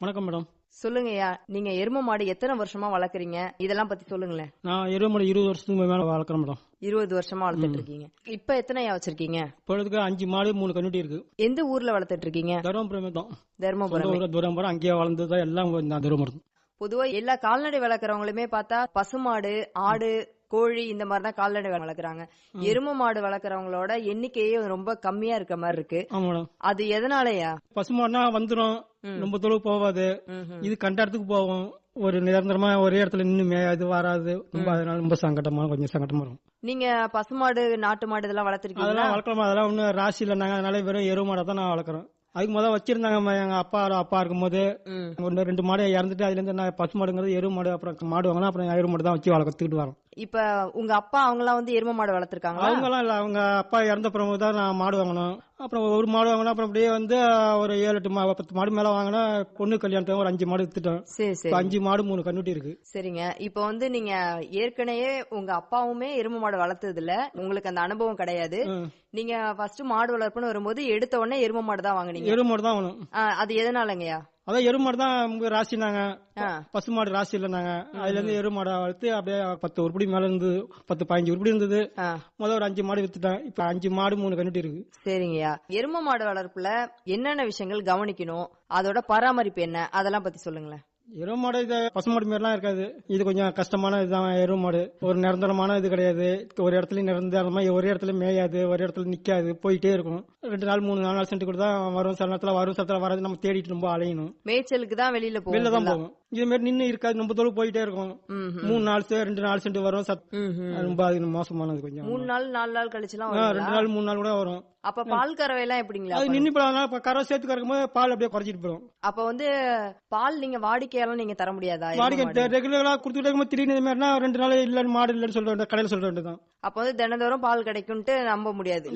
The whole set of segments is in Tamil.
வணக்கம் மேடம். சொல்லுங்கய்யா நீங்க எரும மாடு எத்தனை வருஷமா வளர்க்குறீங்க? இதெல்லாம் பத்தி சொல்லுங்களேன். நான் எருமலை இருபது வருஷத்துக்கு மேல வளர்க்குறேன் மேடம். இருபது வருஷமா வளர்த்துட்டு இருக்கீங்க. இப்ப எத்தனையா வச்சிருக்கீங்க? இப்பொழுதுக்கு அஞ்சு மாடு மூணு கண்ணுட்டி இருக்கு. எந்த ஊர்ல வளர்த்துட்டு இருக்கீங்க? தருமபுரமே தான். தர்மபுரம். சொந்த ஊர் தூரம் அங்கேயே வளர்ந்தது எல்லாம் நான் தருமபுரம். பொதுவா எல்லா கால்நடை வளர்க்குறவங்களுமே பார்த்தா பசுமாடு ஆடு கோழி இந்த மாதிரி தான் கால்நடை வளர்க்குறாங்க. எரும மாடு வளர்க்குறவங்களோட எண்ணிக்கையே ரொம்ப கம்மியா இருக்க மாதிரி இருக்கு. அது எதனாலயா? பசுமாடுனா வந்துடும் ரொம்ப போகாது. ம்ஹும். இது கண்ட இடத்துக்கு போகும். ஒரு நிரந்தரமா ஒரே இடத்துல நின்று மேயாது வராது. ரொம்ப அதனால ரொம்ப சங்கடமா கொஞ்சம் சங்கடமா இருக்கும். நீங்க பசுமாடு நாட்டு மாடு இதெல்லாம் வளர்த்துருக்கீங்களா? அதெல்லாம் வளர்க்கலாம்? அதெல்லாம் ஒன்றும் ராசி இல்லைனாங்க அதனால வெறும் எருவு மாடை தான் நான் வளர்க்குறேன் அதுக்கு முதல்ல வச்சிருந்தாங்க எங்க அப்பா அப்பா இருக்கும்போது. ஒன்று ரெண்டு மாடு இறந்துட்டு அதுல இருந்து நான் பசு மாடுங்கிறது எருவு மாடு அப்புறம் மாடு வாங்கினா அப்புறம் எருவு மாடு தான் வச்சு வளர்த்துக்கிட்டு வரோம் இப்ப உங்க அப்பா அவங்கலாம் வந்து எரும மாடு வளர்த்துருக்காங்களா? அவங்கலாம் இல்ல அவங்க அப்பா இறந்த பிறகு தான் நான் மாடு வாங்கணும். அப்புறம் ஒரு மாடு வாங்கினா அப்புறம் அப்படியே வந்து ஒரு ஏழு எட்டு மா பத்து மாடு மேல வாங்கினா பொண்ணு கல்யாணத்துக்கு ஒரு அஞ்சு மாடு வித்துட்டோம். சரி சரி. அஞ்சு மாடு மூணு கண்ணுட்டி இருக்கு. சரிங்க. இப்ப வந்து நீங்க ஏற்கனவே உங்க அப்பாவுமே எரும மாடு வளர்த்தது இல்ல உங்களுக்கு அந்த அனுபவம் கிடையாது. நீங்க ஃபர்ஸ்ட் மாடு வளர்ப்புன்னு வரும்போது எடுத்த உடனே எரும மாடு தான் வாங்குனீங்க. எருவு மாடு தான் வாங்கணும். அது எதனாலங்கய்யா? அதான் எருவு மாடு தான் உங்க ராசினாங்க ஆ, பசு மாடு ராசி இல்லைனாங்க அதுல இருந்து எருவு மாடை வளர்த்து அப்படியே பத்து உருப்படி மேல இருந்து பத்து பதினஞ்சு உருப்படி இருந்தது. முதல் ஒரு அஞ்சு மாடு வித்துட்டேன். இப்ப அஞ்சு மாடு மூணு கண்ணுட்டி இருக்கு. சரிங்கய்யா. எரும மாடு வளர்ப்புல என்னென்ன விஷயங்கள் கவனிக்கணும்? அதோட பராமரிப்பு என்ன? அதெல்லாம் பத்தி சொல்லுங்களேன். எருவு மாடு இது பசு மாடு மாதிரிலாம் இருக்காது. இது கொஞ்சம் கஷ்டமான இதுதான் எருவு மாடு. ஒரு நிரந்தரமான இது கிடையாது. ஒரு இடத்துல நிரந்தரமா ஒரே இடத்துல மேயாது ஒரு இடத்துல நிக்காது போயிட்டே இருக்கும். ரெண்டு நாள் மூணு நாலு நாள் சென்று கூட தான் வரும். சில நேரத்துல வரும் சில நேரத்துல வராது. நம்ம தேடிட்டு ரொம்ப அலையணும். மேய்ச்சலுக்கு தான் வெளியில வெளில தான் போகும் போகும் இது மாதிரி நின்னு இருக்காது. ரொம்ப தூரம் போயிட்டே இருக்கும். மூணு நாள் ரெண்டு நாள் சென்று வரும். ரொம்ப அது மோசமானது கொஞ்சம். மூணு நாள் நாலு நாள் வருங்களா? ரெண்டு நாள் மூணு நாள் கூட வரும். அப்ப பால் கறவை எல்லாம் எப்படிங்களா அது நின்னு போனா இப்ப கரை சேர்த்து கறக்கும்போது பால் அப்படியே குறைச்சிட்டு போயிடும். அப்ப வந்து பால் நீங்க வாடிக்கையெல்லாம் நீங்க தர முடியாதா? வாடிக்கை? ரெகுலரா கொடுத்துட்டு இருக்கும்போது திடீர்னு மாதிரினா ரெண்டு நாள் இல்லன்னு மாடு இல்லன்னு சொல்ல வேண்டிய கடையில சொல்ல வேண்டியதான் அப்ப வந்து தினந்தோறும் பால் கிடைக்கும்ட்டு நம்ப முடியாது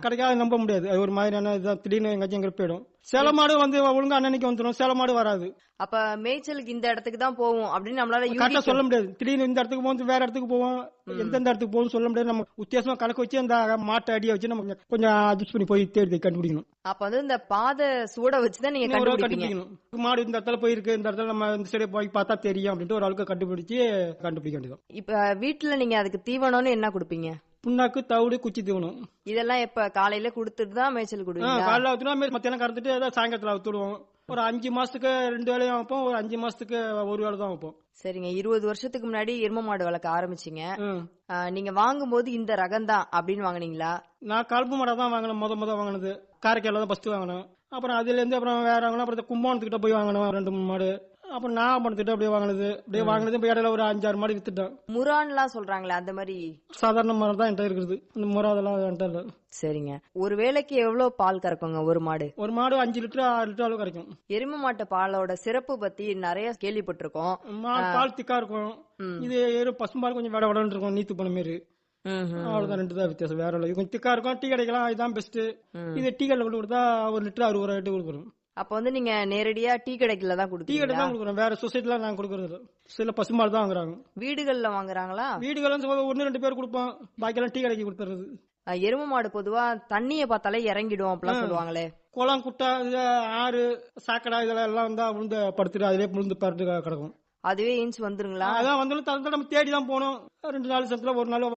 கிடைக்காது நம்ப முடியாது. அது ஒரு மாதிரியான இதுதான். திடீர்னு எங்கேயும் எங்க போயிடும். சேல மாடு வந்து ஒழுங்கா அன்னன்னைக்கு வந்துடும் சேல மாடு வராது. அப்ப மேய்ச்சலுக்கு இந்த இடத்துக்கு தான் போவோம் அப்படின்னு நம்மளால கரெக்டா சொல்ல முடியாது. திடீர்னு இந்த இடத்துக்கு போகும் வேற இடத்துக்கு போவோம் எந்தெந்த இடத்துக்கு போகும் சொல்ல முடியாது. நம்ம வித்தியாசமா கணக்கு வச்சு அந்த மாட்டை அடியை வச்சு நம்ம கொஞ்சம் அட்ஜஸ்ட் பண்ணி போய் தேடி கண்டுபிடிக்கணும். அப்ப வந்து இந்த பாத சூட வச்சுதான் நீங்க கண்டுபிடிக்கணும். மாடு இந்த இடத்துல போயிருக்கு இந்த இடத்துல நம்ம இந்த சைடு போய் பார்த்தா தெரியும் அப்படின்ட்டு ஒரு ஆளுக்கு கண்டுபிடிச்சு கண்டுபிடிக்க வேண்டியது இப்ப வீட்டுல நீங்க அதுக்கு தீவனம்னு என்ன கொடுப்பீங்க? புண்ணாக்கு தவிடு குச்சி தீவனம். இதெல்லாம் இப்ப காலையில கொடுத்துட்டு தான் மேய்ச்சல் ஆ, கொடுவீங்களா? காலைல ஊத்துனா மத்தியானம் கறந்துட்டு ஏதாவது சாயங்காலத்துல ஊத்துடுவோம். ஒரு அஞ்சு மாசத்துக்கு ரெண்டு வேலையும் வைப்போம் ஒரு அஞ்சு மாசத்துக்கு ஒரு வேலை தான் வைப்போம். சரிங்க இருபது வருஷத்துக்கு முன்னாடி எரும மாடு வளர்க்க ஆரம்பிச்சீங்க. நீங்க வாங்கும்போது இந்த ரகம் தான் அப்படின்னு வாங்குனீங்களா? நான் கலப்பு மாடை தான் வாங்கினேன் முத முத வாங்கினது. காரைக்கால தான் ஃபர்ஸ்ட் வாங்கினேன். அப்புறம் அதுல இருந்து அப்புறம் வேற வாங்கினா அப்புறம் கும்பகோணத்துக்கிட்ட போய் வாங்கினோம் ரெண்டு மூணு மாடு. அப்புறம் நாகப்பணத்துக்கிட்ட அப்படியே வாங்கினது. அப்படியே வாங்கினது இப்போ இடையில ஒரு அஞ்சாறு மாடு வித்துட்டேன். முரான்லாம் சொல்றாங்களே அந்த மாதிரி? சாதாரண மரம் தான் என்கிட்ட இருக்குது. இந்த முறை அதெல்லாம் என்கிட்ட இல்லை. சரிங்க. ஒரு வேளைக்கு எவ்வளவு பால் கறக்குங்க ஒரு மாடு? ஒரு மாடு அஞ்சு லிட்டர் ஆறு லிட்டர் அளவு கிடைக்கும் எரும மாட்டு பாலோட சிறப்பு பத்தி நிறைய கேள்விப்பட்டிருக்கோம். பால் திக்கா இருக்கும். இது எரு பசும்பால் கொஞ்சம் விட விடன்னு இருக்கும் நீத்து போன மாரி. அவ்வளவுதான் ரெண்டு தான் வித்தியாசம் வேற இல்லை. இது கொஞ்சம் திக்கா இருக்கும் டீ கிடைக்கலாம் இதுதான் பெஸ்ட் இது டீ கடையில் கொண்டு கொடுத்தா ஒரு லிட்டர் அறுபது ரூபா ரேட்டு கொடுக்குறோம் அப்ப வந்து நீங்க நேரடியா டீ கடைக்குல தான் டீ கடை தான் கொடுக்குறோம். வேற சொசைட்டில நாங்க கொடுக்கறது. சில பசும்பால் தான் வாங்குறாங்க. வீடுகள்ல வாங்குறாங்களா? வீடுகளும் சொல்ல ஒன்னு ரெண்டு பேர் கொடுப்போம். பாக்கியெல்லாம் டீ கடைக்கு கொடுத்துறது. எரும மாடு பொதுவா தண்ணிய பார்த்தாலே இறங்கிடும் அப்படிலாம் சொல்லுவாங்களே. குளம் குட்டை ஆறு சாக்கடை இதெல்லாம் எல்லாம் வந்தா விழுந்து படுத்துட்டு அதிலே விழுந்து படுத்து கிடக்கும். அதுவே இன்ச் வந்துருங்களா? அதான் வந்தாலும் தகுந்த நம்ம தேடி தான் போகணும். ரெண்டு நாள் சத்துல ஒரு நாள்